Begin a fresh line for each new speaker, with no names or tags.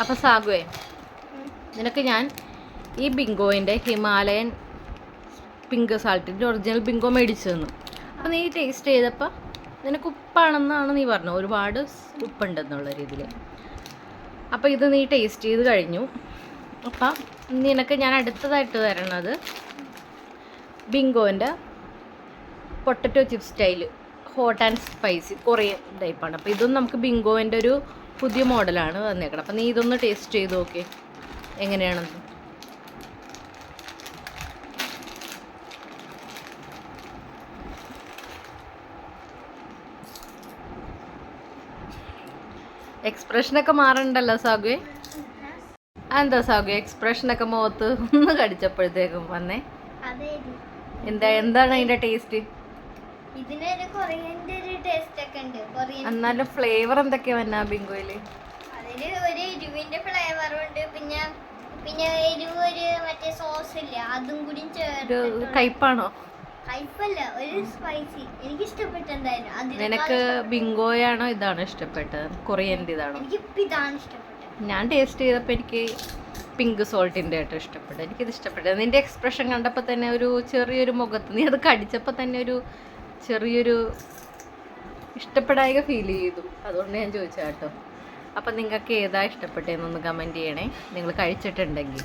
അപ്പോൾ സാഗുവേ നിനക്ക് ഞാൻ ഈ ബിങ്കോയിന്റെ ഹിമാലയൻ പിങ്ക് സാൾട്ടിന്റെ ഒറിജിനൽ ബിങ്കോ മേടിച്ചു തന്നു. അപ്പം നീ ടേസ്റ്റ് ചെയ്തപ്പോൾ നിനക്ക് ഉപ്പാണെന്നാണ് നീ പറഞ്ഞത്. ഒരുപാട് ഉപ്പുണ്ടെന്നുള്ള രീതിയിൽ. അപ്പോൾ ഇത് നീ ടേസ്റ്റ് ചെയ്ത് കഴിഞ്ഞു. അപ്പം നിനക്ക് ഞാൻ അടുത്തതായിട്ട് തരണത് ബിങ്കോന്റെ potato chips style hot and spicy Korean ടൈപ്പാണ്. അപ്പോൾ ഇതും നമുക്ക് ബിങ്കോന്റെ ഒരു പുതിയ മോഡലാണ് വന്നേക്കണം അപ്പം നീ ഇതൊന്ന് ടേസ്റ്റ് ചെയ്ത് നോക്കേ എങ്ങനെയാണെന്ന്. എക്സ്പ്രഷനൊക്കെ മാറണ്ടല്ലോ സാഗു എന്താ സാഗു എക്സ്പ്രഷനൊക്കെ മുഖത്ത് ഒന്ന് കടിച്ചപ്പോഴത്തേക്കും വന്നേ. എന്താ എന്താണ് അതിന്റെ ടേസ്റ്റ്
ഇതിനൊരു കൊറിയന്റെ ഒരു ടേസ്റ്റ് ഒക്കെ ഉണ്ട്. കൊറിയൻ
എന്നാലും ഫ്ലേവർ എന്തൊക്കെയാ വന്നാ ബിങ്കോയിൽ?
അതിൽ ഒരു എരിവിന്റെ ഫ്ലേവറും ഉണ്ട്. പിന്നെ പിന്നെ എരിവ് ഒരു മറ്റേ സോസ് ഇല്ല അതും കൂടി
ഒരു
ചേർത്തിട്ടുള്ള
കയ്പാണോ?
കയ്പല്ല ഒരു സ്പൈസി എനിക്ക് ഇഷ്ടപ്പെട്ടു എന്തായാലും. അതിനേക്കാൾ
നിനക്ക്
ഇഷ്ടപ്പെട്ടു.
ബിങ്കോയാണോ ഇതാണോ ഇഷ്ടപ്പെട്ടത്? കൊറിയന്റെ ഇതാണോ
എനിക്ക് ഇപ്പൊ ഇതാണ് ഇഷ്ടപ്പെട്ടത്.
ഞാൻ ടേസ്റ്റ് ചെയ്തപ്പോൾ എനിക്ക് പിങ്ക് സോൾട്ടിന്റെ ആയിട്ട് ഇഷ്ടപ്പെട്ടു എനിക്കിത് ഇഷ്ടപ്പെട്ടു നിന്റെ എക്സ്പ്രഷൻ കണ്ടപ്പോൾ തന്നെ ഒരു ചെറിയൊരു മുഖത്ത് നീ അത് കടിച്ചപ്പോൾ തന്നെ ഒരു ചെറിയൊരു ഇഷ്ടപ്പെടായിക ഫീൽ ചെയ്തു. അതുകൊണ്ട് ഞാൻ ചോദിച്ചാട്ടോ അപ്പം നിങ്ങൾക്ക് ഏതാ ഇഷ്ടപ്പെട്ടതെന്നൊന്ന് കമന്റ് ചെയ്യണേ. നിങ്ങൾ കഴിച്ചിട്ടുണ്ടെങ്കിൽ.